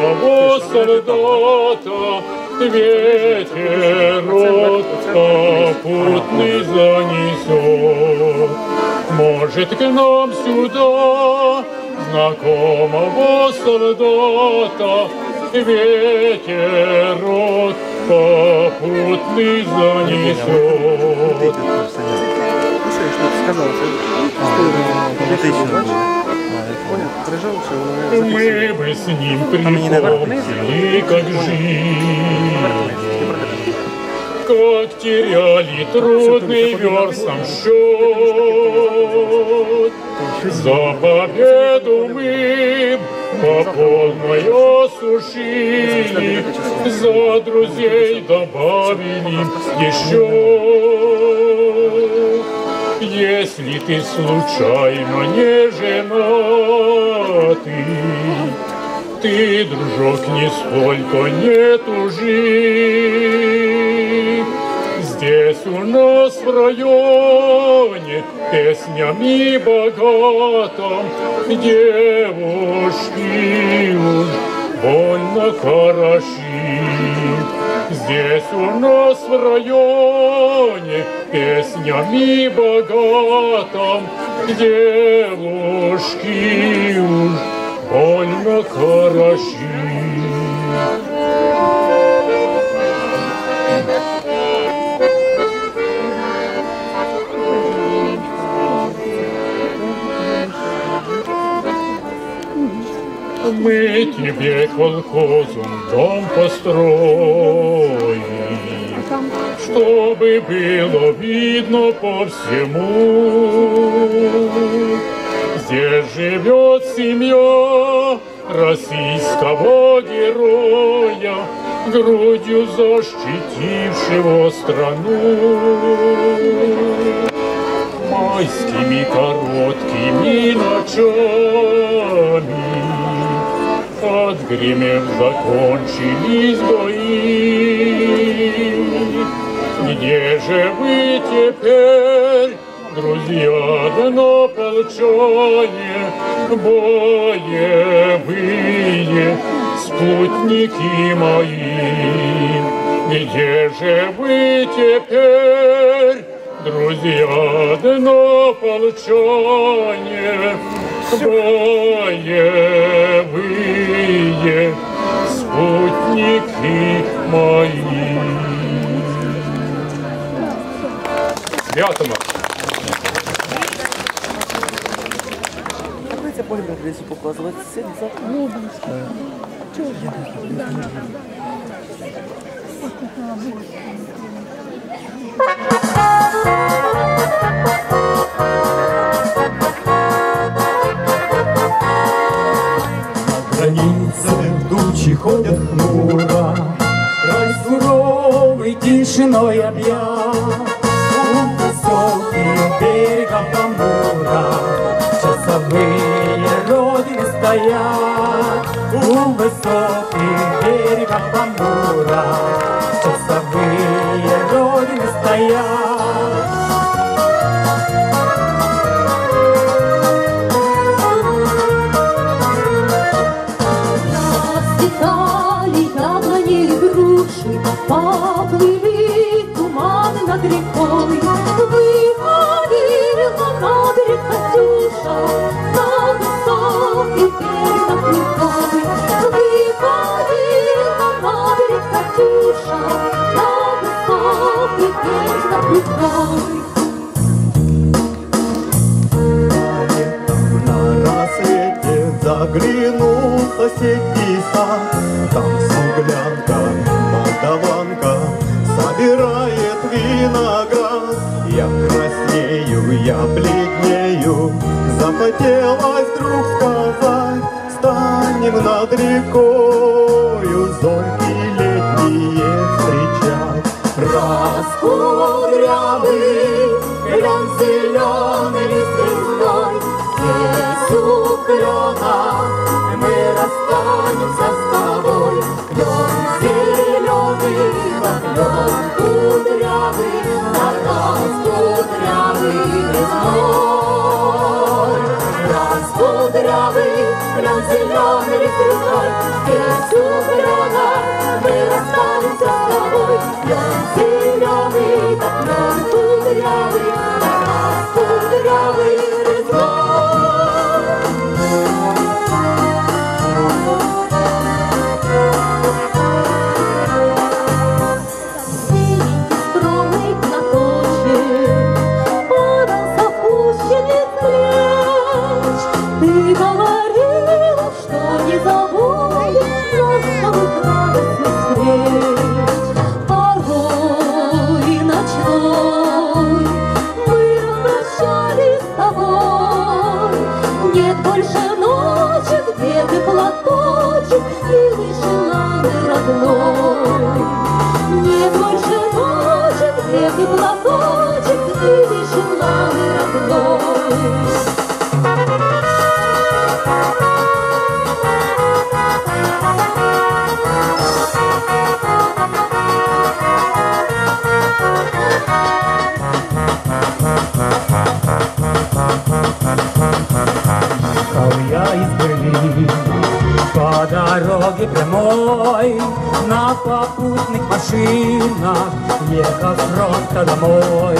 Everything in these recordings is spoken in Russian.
знакомого солдата ветер попутный занесет. Может, к нам сюда знакомого солдата ветер попутный занесет. Слушай, что ты сказал? Что ты Понял, прижал, что Мы бы с ним припомнили, как жили, как теряли трудный верстом счет. За победу мы по полной осушили, за друзей добавили еще. Если ты случайно не женатый, ты, дружок, нисколько не тужи. Здесь у нас в районе песнями богатым девушки уж больно хороши. Здесь у нас в районе песнями богатым девушки уж больно хороши. Мы тебе колхозом дом построим, чтобы было видно по всему. Здесь живет семья российского героя, грудью защитившего страну. Майскими короткими ночами Отгремев закончились бои. Где же вы теперь, друзья однополчане, боевые спутники мои? Где же вы теперь, друзья однополчане, боевые спутники мои. Святому. Давайте будем агрессию показывать. Седница. границе тучи ходят хмуро, Край суровый тишиной объят. У высоких берегов Амура Часовые родины стоят. У высоких берегов Амура Часовые родины стоят. Я супруга, мы расстанемся с тобой, я Ехал я из Берлина по дороге прямой, На попутных машинах ехал с фронта домой.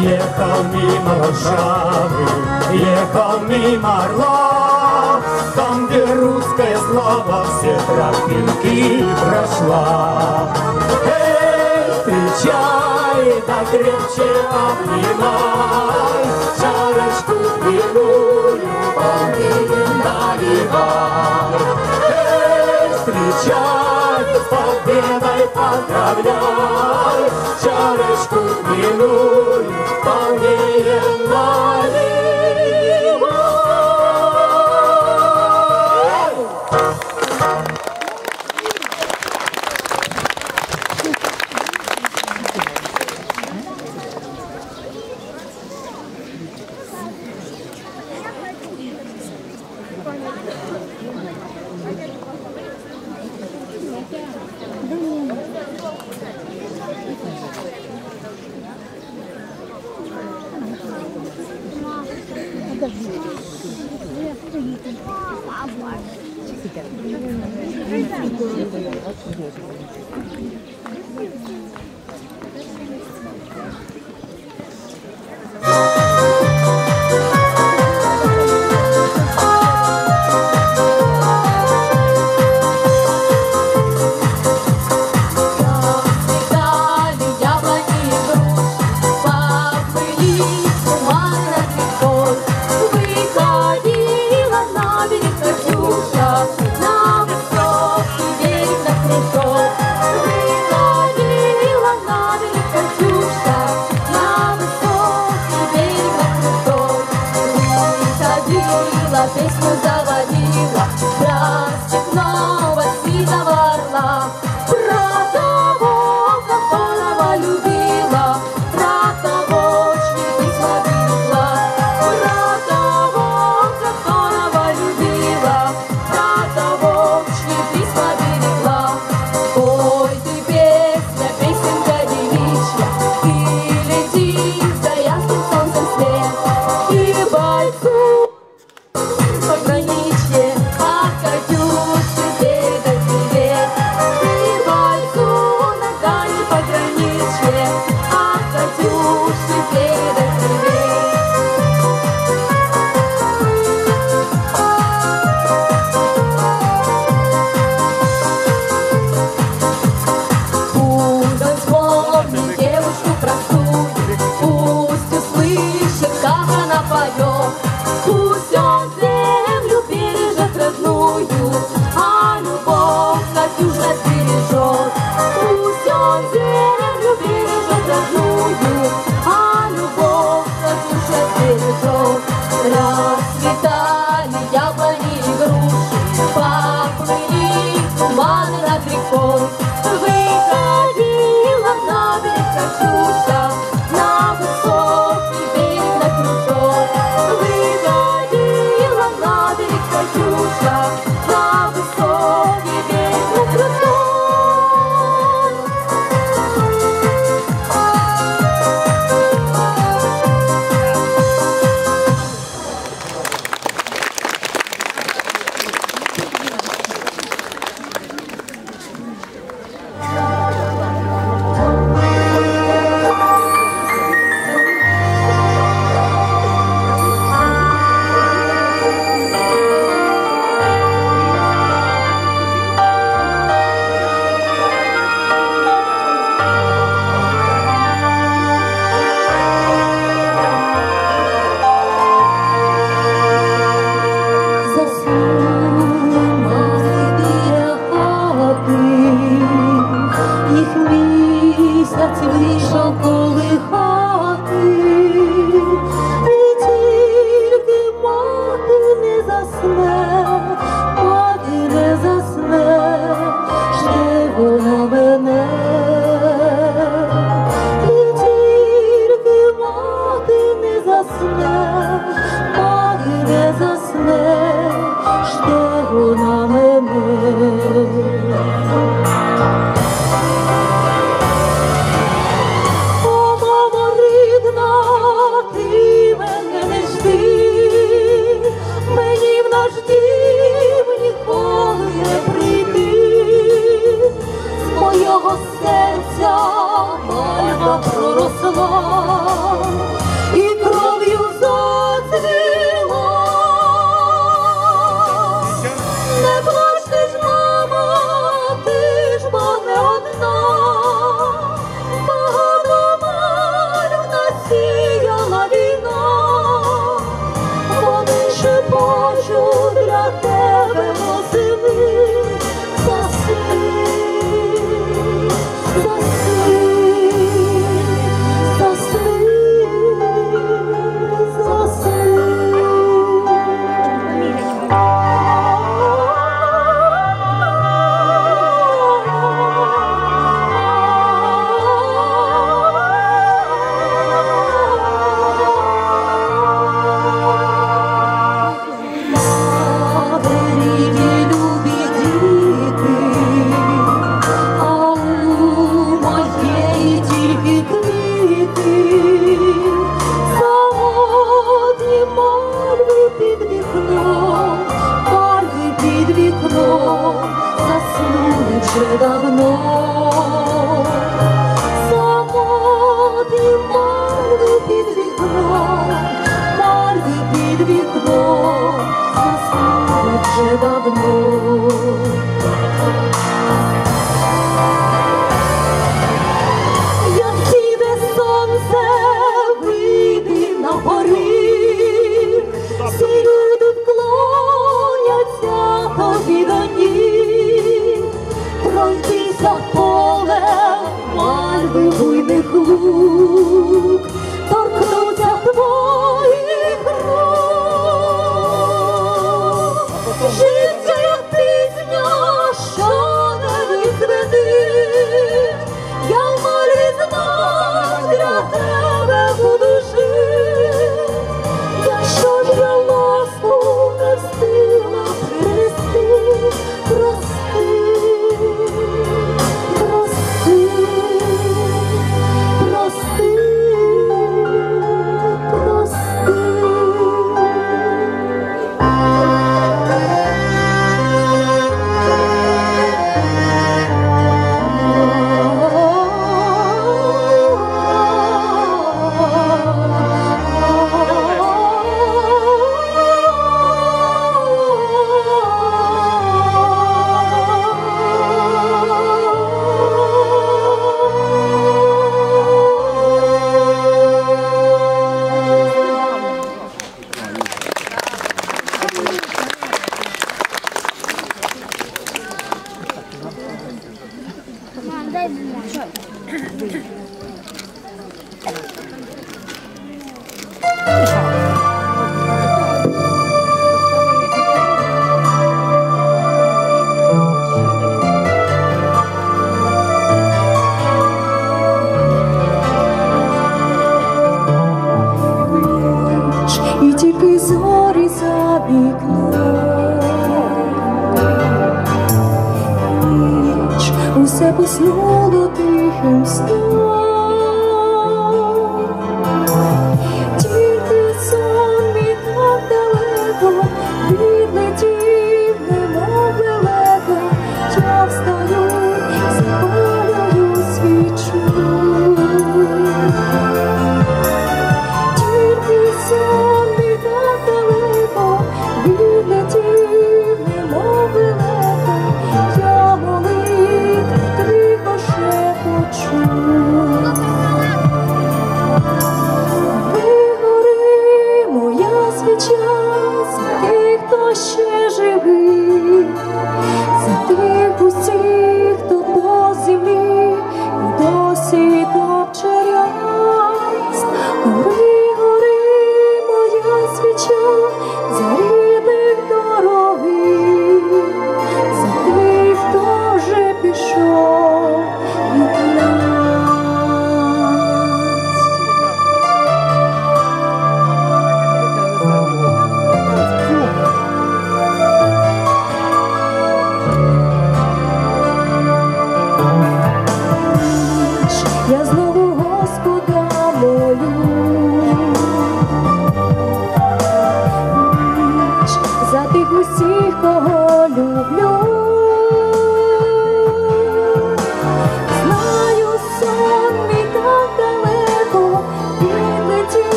Ехал мимо Варшавы, ехал мимо Орла, Там, где русское слово все тропинки прошла. Эй, встречай, да крепче обнимай, Чарочку пивную полнее наливай. Эй, встречай, с победой поздравляй, Чарочку пивную полнее наливай. みたい。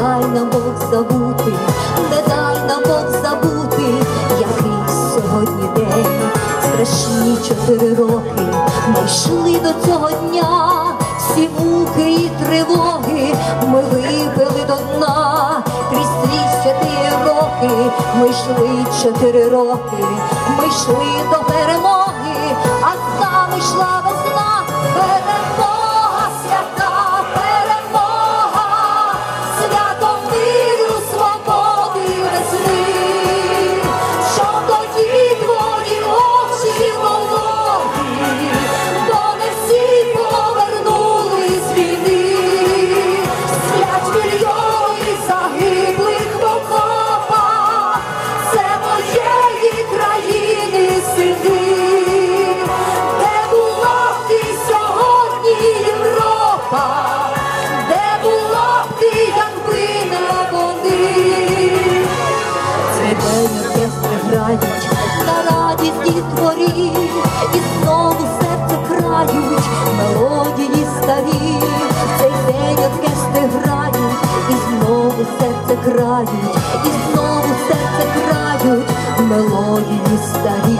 Дай нам Бог забути, не дай нам Бог забути, який сьогодні день, страшні чотири роки, ми йшли до цього дня, всі муки і тривоги, ми випили до дна, крізь ці роки, ми йшли чотири роки, ми йшли до перемоги, крають, і знову серце крають мелодії старі,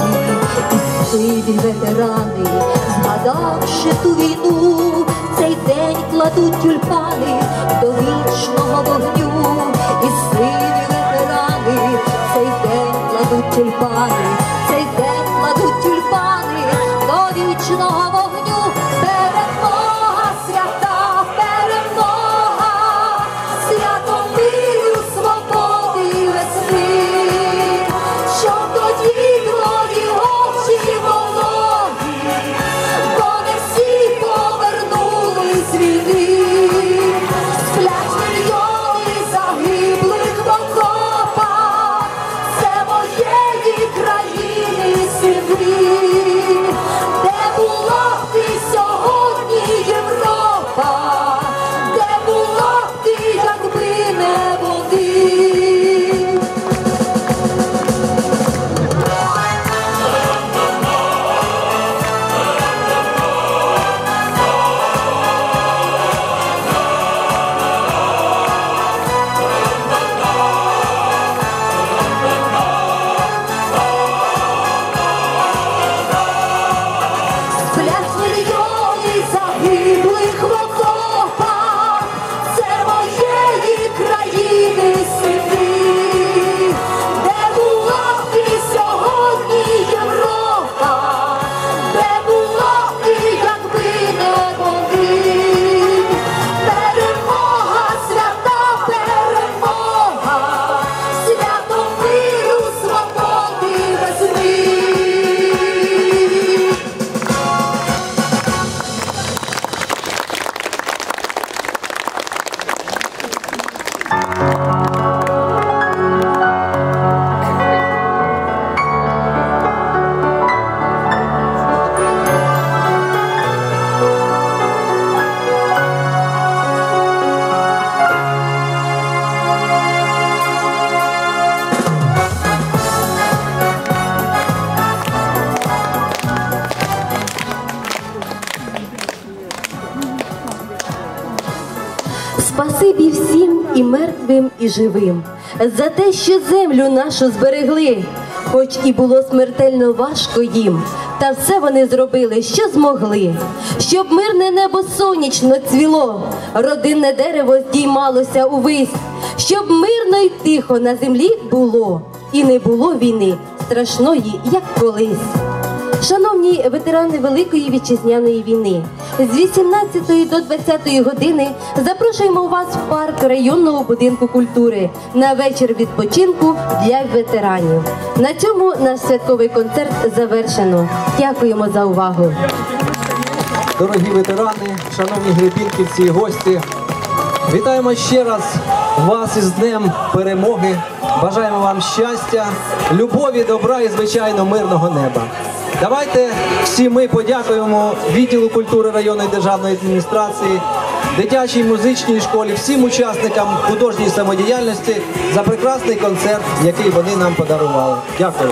і сиві ветерани, згадавши ту війну, цей день кладуть тюльпани до вічного вогню, і сиві ветерани, цей день кладуть тюльпани, живим, за те, що землю нашу зберегли, хоч і було смертельно важко їм, та все вони зробили, що змогли, щоб мирне небо сонячно цвіло, родинне дерево здіймалося увись, щоб мирно й тихо на землі було, і не було війни страшної, як колись. Шановні ветерани Великої вітчизняної війни, з 18 до 20 години запрошуємо вас в парк районного будинку культури на вечір відпочинку для ветеранів. На цьому наш святковий концерт завершено. Дякуємо за увагу. Дорогі ветерани, шановні гребінківці і гості, вітаємо ще раз вас із Днем перемоги. Бажаємо вам щастя, любові, добра і, звичайно, мирного неба. Давайте всі ми подякуємо відділу культури районної державної адміністрації, дитячій музичній школі, всім учасникам художньої самодіяльності за прекрасний концерт, який вони нам подарували. Дякую.